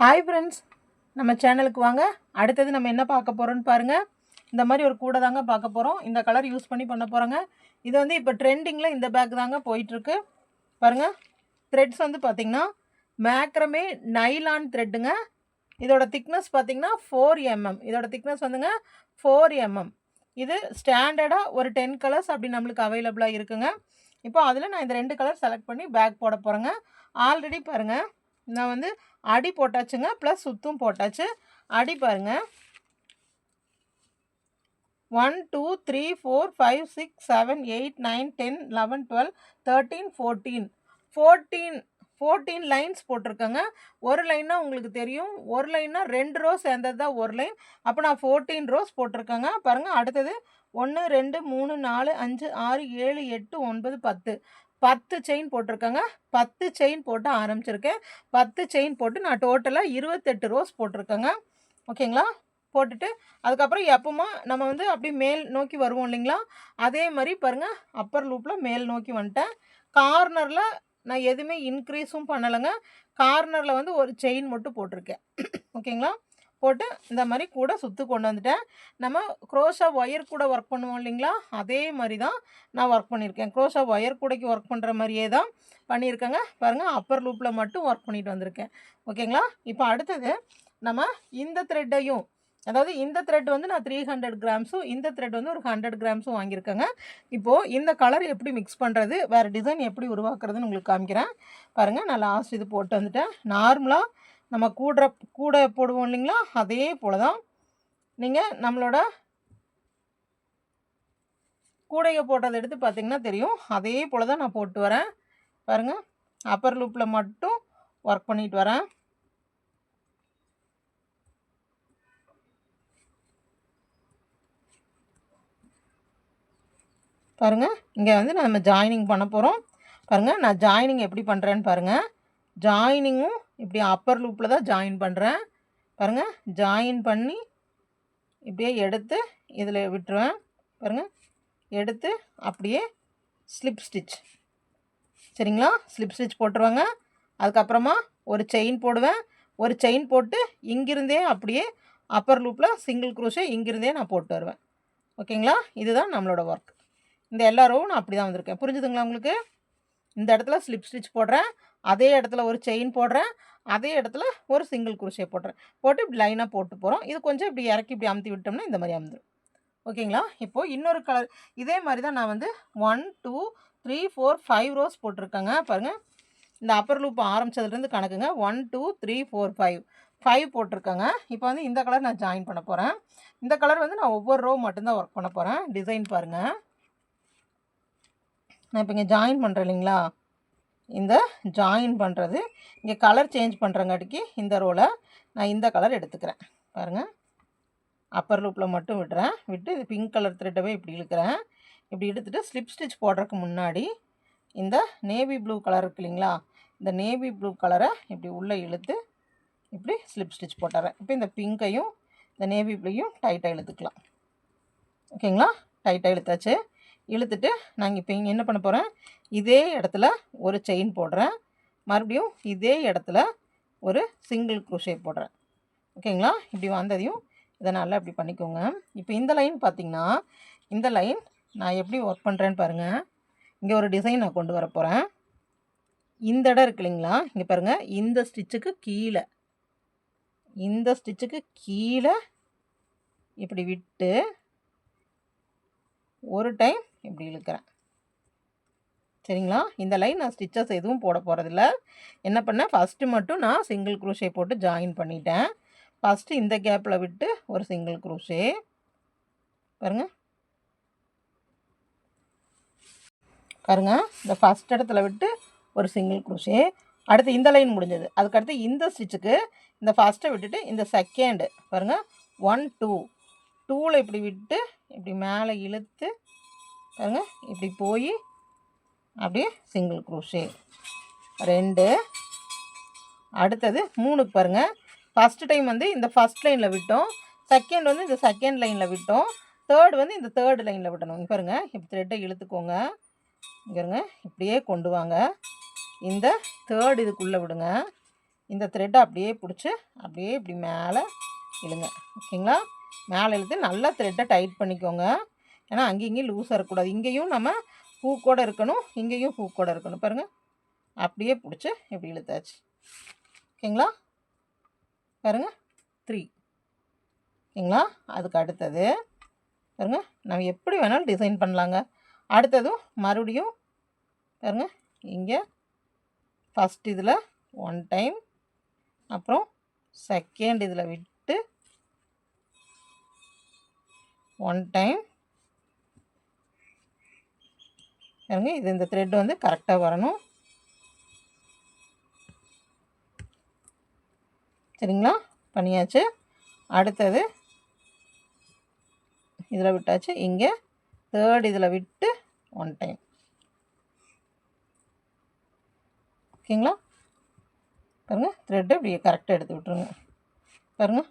Hi friends நம்ம சேனலுக்கு வாங்க. அடுத்தது நம்ம என்ன பார்க்க போகிறோன்னு பாருங்கள் இந்த மாதிரி ஒரு கூடை தாங்க பார்க்க போகிறோம் இந்த கலர் யூஸ் பண்ணி பண்ண போகிறோங்க இது வந்து இப்போ ட்ரெண்டிங்கில் இந்த பேக் தாங்க போயிட்டுருக்கு. பாருங்கள் த்ரெட்ஸ் வந்து பார்த்திங்கன்னா மேக்ரமே நைலான் த்ரெட்டுங்க இதோட திக்னஸ் பார்த்திங்கன்னா ஃபோர் எம்எம் இதோட திக்னஸ் வந்துங்க ஃபோர் எம்எம் இது ஸ்டாண்டர்டாக ஒரு டென் கலர்ஸ் அப்படி நம்மளுக்கு அவைலபிளாக இருக்குங்க. இப்போ அதில் நான் இந்த ரெண்டு கலர் செலக்ட் பண்ணி பேக் போட போகிறேங்க ஆல்ரெடி பாருங்கள் நான் வந்து அடி போட்டாச்சுங்க ப்ளஸ் சுத்தும் போட்டாச்சு. அடி பாருங்க. One two three four five six seven eight nine ten eleven twelve thirteen fourteen fourteen fourteen lines போட்டிருக்கேங்க. ஒரு லைன்னா உங்களுக்கு தெரியும். ஒரு லைன்னா ரெண்டு ரோஸ் சேர்ந்தது தான் ஒரு லைன் அப்போ நான் ஃபோர்டீன் ரோஸ் போட்டிருக்கேங்க. பாருங்கள் அடுத்தது ஒன்று ரெண்டு மூணு நாலு அஞ்சு ஆறு ஏழு எட்டு ஒன்பது பத்து. பத்து செயின் போட்டிருக்கேங்க. பத்து செயின் போட்டு ஆரம்பிச்சிருக்கேன். பத்து செயின் போட்டு நான் டோட்டலாக இருபத்தெட்டு ரோஸ் போட்டிருக்கேங்க. ஓகேங்களா? போட்டுட்டு அதுக்கப்புறம் எப்போமா நம்ம வந்து அப்படி மேல் நோக்கி வருவோம் இல்லைங்களா? அதே மாதிரி பாருங்கள் அப்பர் லூப்பில் மேல் நோக்கி வந்துட்டேன். கார்னரில் நான் எதுவுமே இன்க்ரீஸும் பண்ணலைங்க. கார்னரில் வந்து ஒரு செயின் மட்டும் போட்டிருக்கேன். ஓகேங்களா? போட்டு இந்த மாதிரி கூட சுற்று கொண்டு வந்துட்டேன். நம்ம க்ரோஷா ஒயர் கூட ஒர்க் பண்ணுவோம் இல்லைங்களா? அதே மாதிரி தான் நான் ஒர்க் பண்ணியிருக்கேன். க்ரோஷா ஒயர் கூடைக்கு ஒர்க் பண்ணுற மாதிரியே தான் பண்ணியிருக்கேங்க. பாருங்கள் அப்பர் லூப்பில் மட்டும் ஒர்க் பண்ணிட்டு வந்திருக்கேன். ஓகேங்களா? இப்போ அடுத்தது நம்ம இந்த த்ரெட்டையும் அதாவது இந்த த்ரெட் வந்து நான் த்ரீ ஹண்ட்ரட் கிராம்ஸும் இந்த த்ரெட் வந்து ஒரு ஹண்ட்ரட் கிராம்ஸும் வாங்கியிருக்கேங்க. இப்போது இந்த கலர் எப்படி மிக்ஸ் பண்ணுறது வேறு டிசைன் எப்படி உருவாக்குறதுன்னு உங்களுக்கு காமிக்கிறேன். பாருங்கள் நான் லாஸ்ட் இது போட்டு வந்துட்டேன். நார்மலாக நம்ம கூடுற கூடை போடுவோம் இல்லைங்களா? அதே போல் தான் நீங்கள் நம்மளோட கூடையை போட்டதை எடுத்து பார்த்தீங்கன்னா தெரியும். அதே போல் தான் நான் போட்டு வரேன். பாருங்கள் அப்பர் லூப்பில் மட்டும் ஒர்க் பண்ணிட்டு வரேன். பாருங்கள் இங்கே வந்து நம்ம ஜாயினிங் பண்ண போகிறோம் பாருங்கள் நான் ஜாயினிங் எப்படி பண்ணுறேன்னு பாருங்கள் ஜாயினிங்கும் இப்படி அப்பர் லூப்பில் தான் ஜாயின் பண்ணுறேன் பாருங்கள் ஜாயின் பண்ணி இப்படியே எடுத்து இதில் விட்டுருவேன். பாருங்கள் எடுத்து அப்படியே ஸ்லிப் ஸ்டிச் சரிங்களா? ஸ்லிப் ஸ்டிச் போட்டுருவாங்க. அதுக்கப்புறமா ஒரு செயின் போடுவேன். ஒரு செயின் போட்டு இங்கிருந்தே அப்படியே அப்பர் லூப்பில் சிங்கிள் குரூஷே இங்கிருந்தே நான் போட்டு வருவேன். ஓகேங்களா? இதுதான் நம்மளோட ஒர்க் இந்த எல்லாரும் நான் அப்படி தான் வந்திருக்கேன். புரிஞ்சுதுங்களா உங்களுக்கு? இந்த இடத்துல ஸ்லிப் ஸ்டிச் போடுறேன். அதே இடத்துல ஒரு செயின் போடுறேன். அதே இடத்துல ஒரு சிங்கிள் குருஷே போடுறேன். போட்டு இப்படி லைனாக போட்டு போகிறோம் இது கொஞ்சம் இப்படி இறக்கி இப்படி அமுத்தி விட்டோம்னா இந்த மாதிரி அமுந்துடும் ஓகேங்களா? இப்போது இன்னொரு கலர் இதே மாதிரி தான் நான் வந்து one two three four five rows போட்டிருக்கேங்க. பாருங்கள் இந்த அப்பர் லூப் ஆரம்பிச்சதுலேருந்து கணக்குங்க. One two three four five five போட்டிருக்கேங்க. இப்போ வந்து இந்த கலர் நான் ஜாயின் பண்ண போகிறேன் இந்த கலர் வந்து நான் ஒவ்வொரு ரோ மட்டும்தான் ஒர்க் பண்ண போகிறேன் டிசைன் பாருங்கள் நான் இப்போ இங்கே ஜாயின் பண்ணுறேன் இல்லைங்களா? இந்த ஜாயின் பண்ணுறது இங்கே கலர் சேஞ்ச் பண்ணுறங்காட்டிக்கு இந்த ரோவில் நான் இந்த கலர் எடுத்துக்கிறேன். பாருங்கள் அப்பர் லூப்பில் மட்டும் விடுறேன். விட்டு இது பிங்க் கலர் த்ரெட்டவே இப்படி இழுக்கிறேன். இப்படி எடுத்துகிட்டு ஸ்லிப் ஸ்டிச் போடுறதுக்கு முன்னாடி இந்த நேவி ப்ளூ கலர் இருக்கு இல்லைங்களா? இந்த நேவி ப்ளூ கலரை இப்படி உள்ளே இழுத்து இப்படி ஸ்லிப் ஸ்டிச் போட்டுறேன். இப்போ இந்த பிங்க்கையும் இந்த நேவி ப்ளூயும் டைட்டாக இழுத்துக்கலாம். ஓகேங்களா டைட்டாக இழுத்தாச்சு. இழுத்துட்டு நாங்கள் இப்போ இங்கே என்ன பண்ண போகிறேன் இதே இடத்துல ஒரு செயின் போடுறேன். மறுபடியும் இதே இடத்துல ஒரு சிங்கிள் குரூஷே போடுறேன். ஓகேங்களா இப்படி வந்ததையும் இதை நல்லா இப்படி பண்ணிக்கோங்க. இப்போ இந்த லைன் பார்த்திங்கன்னா இந்த லைன் நான் எப்படி ஒர்க் பண்ணுறேன்னு பாருங்கள் இங்கே ஒரு டிசைன் நான் கொண்டு வர போகிறேன் இந்த இடம் இருக்கு இல்லைங்களா? இங்கே பாருங்கள் இந்த ஸ்டிச்சுக்கு கீழே. இந்த ஸ்டிச்சுக்கு கீழே இப்படி விட்டு ஒரு டைம் இப்படி இழுக்கிறேன். சரிங்களா? இந்த லைன் நான் ஸ்டிச்சஸ் எதுவும் போட போகிறதில்ல என்ன பண்ணேன்? ஃபஸ்ட்டு மட்டும் நான் சிங்கிள் குரூஷே போட்டு ஜாயின் பண்ணிட்டேன். ஃபஸ்ட்டு இந்த கேப்பில் விட்டு ஒரு சிங்கிள் குரூஷே பாருங்க. பாருங்க. இந்த ஃபஸ்ட் இடத்துல விட்டு ஒரு சிங்கிள் குரூஷே அடுத்து இந்த லைன் முடிஞ்சது. அதுக்கடுத்து இந்த ஸ்டிச்சுக்கு இந்த ஃபஸ்ட்டை விட்டுட்டு இந்த செகண்டு பாருங்கள் ஒன் டூ டூவில் இப்படி விட்டு இப்படி மேலே இழுத்து பாருங்க. இப்படி போய் அப்படியே சிங்கிள் குரூஷே ரெண்டு. அடுத்தது மூணுக்கு பாருங்கள் ஃபஸ்ட்டு டைம் வந்து இந்த ஃபஸ்ட் லைனில் விட்டோம். செகண்ட் வந்து இந்த செகண்ட் லைனில் விட்டோம். தேர்ட் வந்து இந்த தேர்டு லைனில் விட்டணும். இங்கே பாருங்கள் இப்படி த்ரெட்டை இழுத்துக்கோங்க. இங்கே இருங்க இப்படியே கொண்டு வாங்க. இந்த தேர்ட் இதுக்குள்ளே விடுங்க. இந்த த்ரெட்டை அப்படியே பிடிச்சி அப்படியே இப்படி மேலே இழுங்க. ஓகேங்களா? மேலே இழுத்து நல்லா த்ரெட்டை டைட் பண்ணிக்கோங்க. ஏன்னா அங்கேயும் இங்கேயும் லூஸாக இருக்கக்கூடாது. இங்கேயும் நம்ம பூக்கோட இருக்கணும் இங்கேயும் பூக்கோட இருக்கணும். பாருங்கள் அப்படியே பிடிச்சி இப்படி இழுத்தாச்சு. ஓகேங்களா? பாருங்கள் த்ரீ ஓகேங்களா? அதுக்கு அடுத்தது பாருங்க. நம்ம எப்படி வேணாலும் டிசைன் பண்ணலாங்க. அடுத்ததும் மறுபடியும் பாருங்க. இங்கே ஃபஸ்ட் இதில் ஒன் டைம் அப்புறம் செகண்ட் இதில் விட்டு ஒன் டைம் பாருங்க இது இந்த த்ரெட் வந்து கரெக்டாக வரணும். சரிங்களா? பண்ணியாச்சு. அடுத்தது இதில் விட்டாச்சு. இங்கே தேர்ட் இதில் விட்டு ஒன் டைம் ஓகேங்களா? பாருங்கள் த்ரெட்டு இப்படி கரெக்டாக எடுத்து விட்ருங்க பாருங்கள்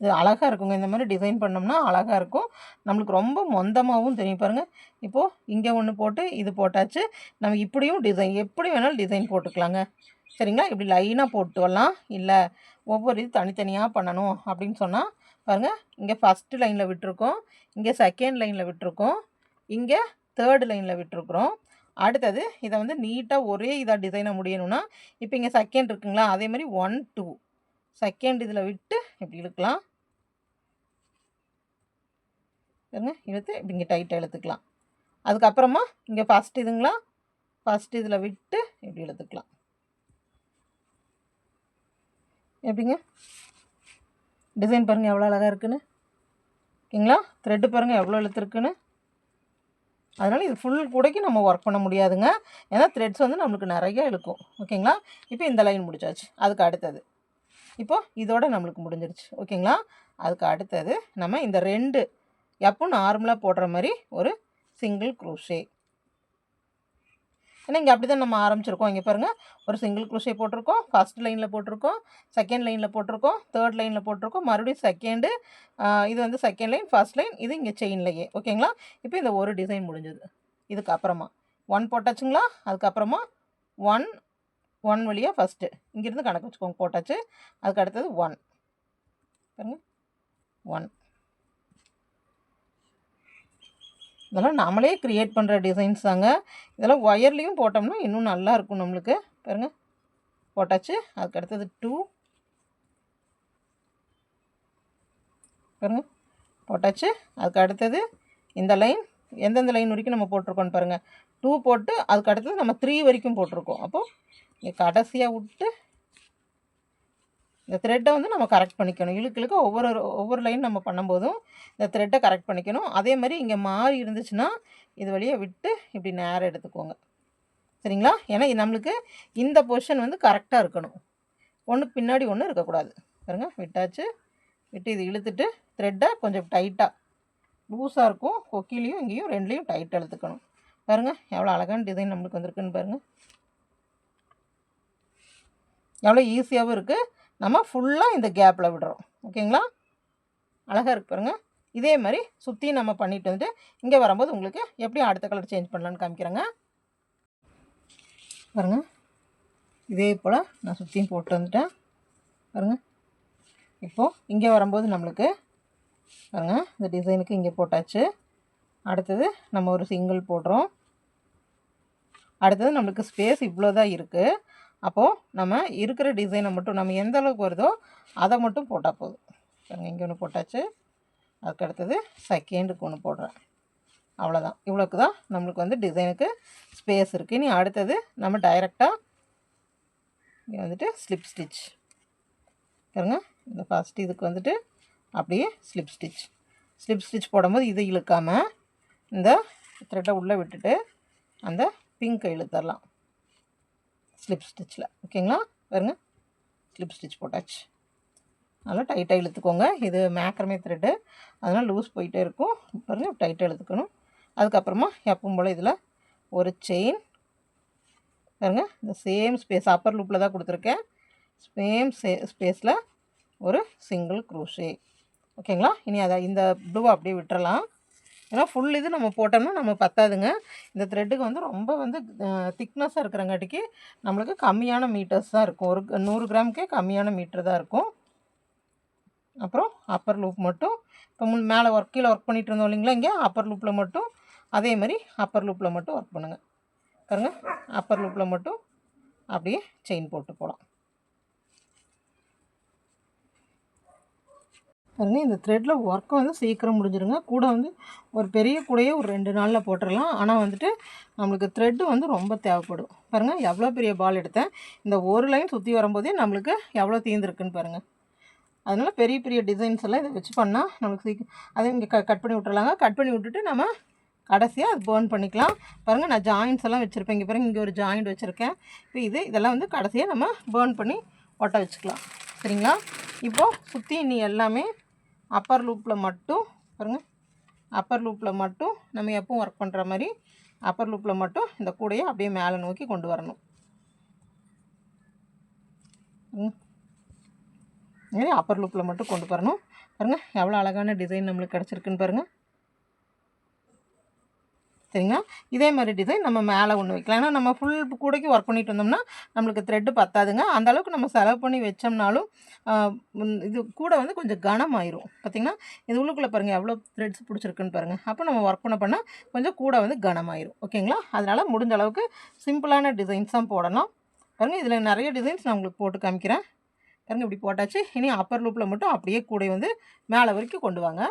இது அழகாக இருக்குங்க. இந்த மாதிரி டிசைன் பண்ணோம்னா அழகாக இருக்கும். நம்மளுக்கு ரொம்ப மொந்தமாகவும் தெரியும். பாருங்கள் இப்போது இங்கே ஒன்று போட்டு இது போட்டாச்சு. நம்ம இப்படியும் டிசைன் எப்படி வேணாலும் டிசைன் போட்டுக்கலாங்க. சரிங்களா? இப்படி லைனாக போட்டு வரலாம் இல்லை ஒவ்வொரு இது தனித்தனியாக பண்ணணும் அப்படின்னு சொன்னால் பாருங்கள் இங்கே ஃபஸ்ட்டு லைனில் விட்டுருக்கோம். இங்கே செகண்ட் லைனில் விட்டுருக்கோம். இங்கே தேர்டு லைனில் விட்டுருக்குறோம். அடுத்தது இதை வந்து நீட்டாக ஒரே இதாக டிசைனாக முடியணும்னா இப்போ இங்கே செகண்ட் இருக்குங்களா? அதே மாதிரி ஒன் டூ செகண்ட் இதில் விட்டு இப்படி இழுக்கலாம். பாருங்க இழுத்து இப்படி இங்கே டைட்டாக இழுத்துக்கலாம். அதுக்கப்புறமா இங்கே ஃபஸ்ட் இதுங்களா? ஃபஸ்ட் இதில் விட்டு இப்படி இழுத்துக்கலாம். எப்படிங்க? டிசைன் பாருங்கள் எவ்வளோ அழகாக இருக்குன்னு. ஓகேங்களா? த்ரெட்டு பாருங்கள் எவ்வளோ இழுத்துருக்குன்னு. அதனால் இது ஃபுல் கூடைக்கு நம்ம ஒர்க் பண்ண முடியாதுங்க. ஏன்னா த்ரெட்ஸ் வந்து நம்மளுக்கு நிறையா இழுக்கும். ஓகேங்களா? இப்போ இந்த லைன் முடிச்சாச்சு. அதுக்கு அடுத்தது. இப்போது இதோட நம்மளுக்கு முடிஞ்சிருச்சு. ஓகேங்களா? அதுக்கு அடுத்தது நம்ம இந்த ரெண்டு எப்போ நார்மலாக போடுற மாதிரி ஒரு சிங்கிள் குரூஷே ஏன்னா இங்கே அப்படி தான் நம்ம ஆரம்பிச்சிருக்கோம். இங்கே பாருங்கள் ஒரு சிங்கிள் குரூஷே போட்டிருக்கோம். ஃபஸ்ட் லைனில் போட்டிருக்கோம். செகண்ட் லைனில் போட்டிருக்கோம். தேர்ட் லைனில் போட்டிருக்கோம். மறுபடியும் செகண்டு இது வந்து செகண்ட் லைன் ஃபஸ்ட் லைன் இது இங்கே செயின்லையே ஓகேங்களா? இப்போ இந்த ஒரு டிசைன் முடிஞ்சது. இதுக்கப்புறமா ஒன் போட்டாச்சுங்களா? அதுக்கப்புறமா ஒன் ஒன் வழியாக ஃபஸ்ட்டு இங்கேருந்து கணக்கு வச்சுக்கோங்க. போட்டாச்சு. அதுக்கு அடுத்தது ஒன் பாருங்க. ஒன் இதெல்லாம் நம்மளே க்ரியேட் பண்ணுற டிசைன்ஸ் தாங்க. இதெல்லாம் ஒயர்லேயும் போட்டோம்னா இன்னும் நல்லா இருக்கும் நம்மளுக்கு. பாருங்க. போட்டாச்சு. அதுக்கு அடுத்தது டூ பாருங்க. போட்டாச்சு. அதுக்கு அடுத்தது இந்த லைன் எந்தெந்த லைன் வரைக்கும் நம்ம போட்டிருக்கோன்னு பாருங்கள் டூ போட்டு அதுக்கு அடுத்தது நம்ம த்ரீ வரைக்கும் போட்டிருக்கோம். அப்போது இங்கே கடைசியாக விட்டு இந்த த்ரெட்டை வந்து நம்ம கரெக்ட் பண்ணிக்கணும். இழுக்கு இழுக்க ஒவ்வொரு ஒவ்வொரு லைன் நம்ம பண்ணும்போதும் இந்த த்ரெட்டை கரெக்ட் பண்ணிக்கணும். அதே மாதிரி இங்கே மாறி இருந்துச்சுன்னா இது வழியாக விட்டு இப்படி நேராக எடுத்துக்கோங்க. சரிங்களா? ஏன்னா நம்மளுக்கு இந்த பொசிஷன் வந்து கரெக்டாக இருக்கணும். ஒன்று பின்னாடி ஒன்று இருக்கக்கூடாது. பாருங்க விட்டாச்சு. விட்டு இது இழுத்துட்டு த்ரெட்டை கொஞ்சம் டைட்டாக லூஸாக இருக்கும். கொக்கிலையும் இங்கேயும் ரெண்டுலேயும் டைட் இழுத்துக்கணும். பாருங்கள் எவ்வளோ அழகான டிசைன் நம்மளுக்கு வந்திருக்குன்னு பாருங்கள் எவ்வளோ ஈஸியாகவும் இருக்குது. நம்ம ஃபுல்லாக இந்த கேப்பில் விடுறோம். ஓகேங்களா? அழகாக இருக்கு பாருங்கள் இதே மாதிரி சுற்றி நம்ம பண்ணிட்டு வந்துட்டு இங்கே வரும்போது உங்களுக்கு எப்படி அடுத்த கலர் சேஞ்ச் பண்ணலான்னு காமிக்கிறேங்க. பாருங்கள் இதே போல் நான் சுற்றியும் போட்டு வந்துட்டேன். பாருங்கள் இப்போது இங்கே வரும்போது நம்மளுக்கு பாருங்கள் இந்த டிசைனுக்கு இங்கே போட்டாச்சு. அடுத்தது நம்ம ஒரு சிங்கிள் போடுறோம். அடுத்தது நம்மளுக்கு ஸ்பேஸ் இவ்வளோ தான் இருக்குது அப்போது நம்ம இருக்கிற டிசைனை மட்டும் நம்ம எந்த அளவுக்கு வருதோ அதை மட்டும் போட்டால் போதும். பாருங்கள் இங்கே ஒன்று போட்டாச்சு. அதுக்கு அடுத்தது செகண்டுக்கு ஒன்று போடுறேன். அவ்வளோதான் இவ்வளோக்கு தான் நம்மளுக்கு வந்து டிசைனுக்கு ஸ்பேஸ் இருக்குது இனி அடுத்தது நம்ம டைரெக்டாக இங்கே வந்துட்டு ஸ்லிப் ஸ்டிச் பாருங்க இந்த ஃபஸ்ட் இதுக்கு வந்துட்டு அப்படியே ஸ்லிப் ஸ்டிச் ஸ்லிப் ஸ்டிச் போடும்போது இது இழுக்காமல் இந்த த்ரெட்டை உள்ளே விட்டுட்டு அந்த பிங்கை இழுத்தரலாம் ஸ்லிப் ஸ்டிச்சில். ஓகேங்களா? பாருங்க. ஸ்லிப் ஸ்டிச் போட்டாச்சு. நல்லா டைட்டாக இழுத்துக்கோங்க. இது மேக்ரமே த்ரெட்டு. அதனால் லூஸ் போயிட்டே இருக்கும். பாருங்க டைட்டாக இழுத்துக்கணும். அதுக்கப்புறமா எப்பவும் போல் இதில் ஒரு செயின். பாருங்க இந்த சேம் ஸ்பேஸ் அப்பர் லூப்பில் தான் கொடுத்துருக்கேன். சேம் சே ஸ்பேஸில் ஒரு சிங்கிள் க்ரூஷே. ஓகேங்களா? இனி அதை இந்த ப்ளூவை அப்படியே விட்டுறலாம். ஏன்னா ஃபுல் இது நம்ம போட்டோம்னா நம்ம பத்தாதுங்க. இந்த த்ரெட்டுக்கு வந்து ரொம்ப வந்து திக்னஸாக இருக்கிறங்காட்டிக்கு நம்மளுக்கு கம்மியான மீட்டர்ஸ் தான் இருக்கும். ஒரு நூறு கிராமுக்கே கம்மியான மீட்டர் தான் இருக்கும். அப்புறம் அப்பர் லூப் மட்டும் இப்போ முன் மேலே ஒர்க் கீழே ஒர்க் பண்ணிகிட்டு இருந்தோம் இல்லைங்களா இங்கே அப்பர் லூப்பில் மட்டும் அதே மாதிரி அப்பர் லூப்பில் மட்டும் ஒர்க் பண்ணுங்கள் பாருங்க அப்பர் லூப்பில் மட்டும் அப்படியே செயின் போட்டு போகலாம் பாருங்கள் இந்த த்ரெட்டில் ஒர்க்கு வந்து சீக்கிரம் முடிஞ்சிருங்க. கூட வந்து ஒரு பெரிய கூடையே ஒரு ரெண்டு நாளில் போட்டுடலாம் ஆனால் வந்துட்டு நம்மளுக்கு த்ரெட்டு வந்து ரொம்ப தேவைப்படும். பாருங்கள் எவ்வளோ பெரிய பால் எடுத்தேன். இந்த ஒரு லைன் சுற்றி வரும்போதே நம்மளுக்கு எவ்வளோ தீர்ந்துருக்குன்னு பாருங்கள் அதனால் பெரிய பெரிய டிசைன்ஸ் எல்லாம் இதை வச்சு பண்ணால் நம்மளுக்கு சீக்கிரம் அதை இங்கே க கட் பண்ணி விட்டுறலாங்க. கட் பண்ணி விட்டுட்டு நம்ம கடைசியாக அது பேர்ன் பண்ணிக்கலாம். பாருங்கள் நான் ஜாயின்ஸ் எல்லாம் வச்சுருப்பேன் இங்கே பாருங்கள் இங்கே ஒரு ஜாயிண்ட் வச்சுருக்கேன். இப்போ இது இதெல்லாம் வந்து கடைசியாக நம்ம பேர்ன் பண்ணி ஒட்ட வச்சுக்கலாம். சரிங்களா? இப்போது சுற்றி இனி எல்லாமே அப்பர் லூப்பில் மட்டும் பாருங்கள் அப்பர் லூப்பில் மட்டும் நம்ம எப்பவும் ஒர்க் பண்ணுற மாதிரி அப்பர் லூப்பில் மட்டும் இந்த கூடையை அப்படியே மேலே நோக்கி கொண்டு வரணும். ம். அப்பர் லூப்பில் மட்டும் கொண்டு வரணும். பாருங்கள் எவ்வளோ அழகான டிசைன் நம்மளுக்கு கிடச்சிருக்குன்னு பாருங்கள் சரிங்களா இதே மாதிரி டிசைன் நம்ம மேலே ஒன்று வைக்கலாம். ஏன்னா நம்ம ஃபுல் கூடைக்கு ஒர்க் பண்ணிட்டு வந்தோம்னா நம்மளுக்கு த்ரெட்டு பத்தாதுங்க. அந்த அளவுக்கு நம்ம செலவு பண்ணி வச்சோம்னாலும் இது கூட வந்து கொஞ்சம் கனமாயிரும். பார்த்திங்கன்னா இது உள்ளுக்குள்ளே பாருங்கள் எவ்வளோ த்ரெட்ஸ் பிடிச்சிருக்குன்னு பாருங்கள் அப்போ நம்ம ஒர்க் பண்ண பண்ணால் கொஞ்சம் கூட வந்து கனமாயிரும். ஓகேங்களா? அதனால் முடிஞ்ச அளவுக்கு சிம்பிளான டிசைன்ஸ் தான் போடலாம் பாருங்கள் இதில் நிறைய டிசைன்ஸ் நான் உங்களுக்கு போட்டு காமிக்கிறேன். பாருங்கள் இப்படி போட்டாச்சு. இனி அப்பர் லூப்பில் மட்டும் அப்படியே கூடை வந்து மேலே வரைக்கும் கொண்டு வாங்க.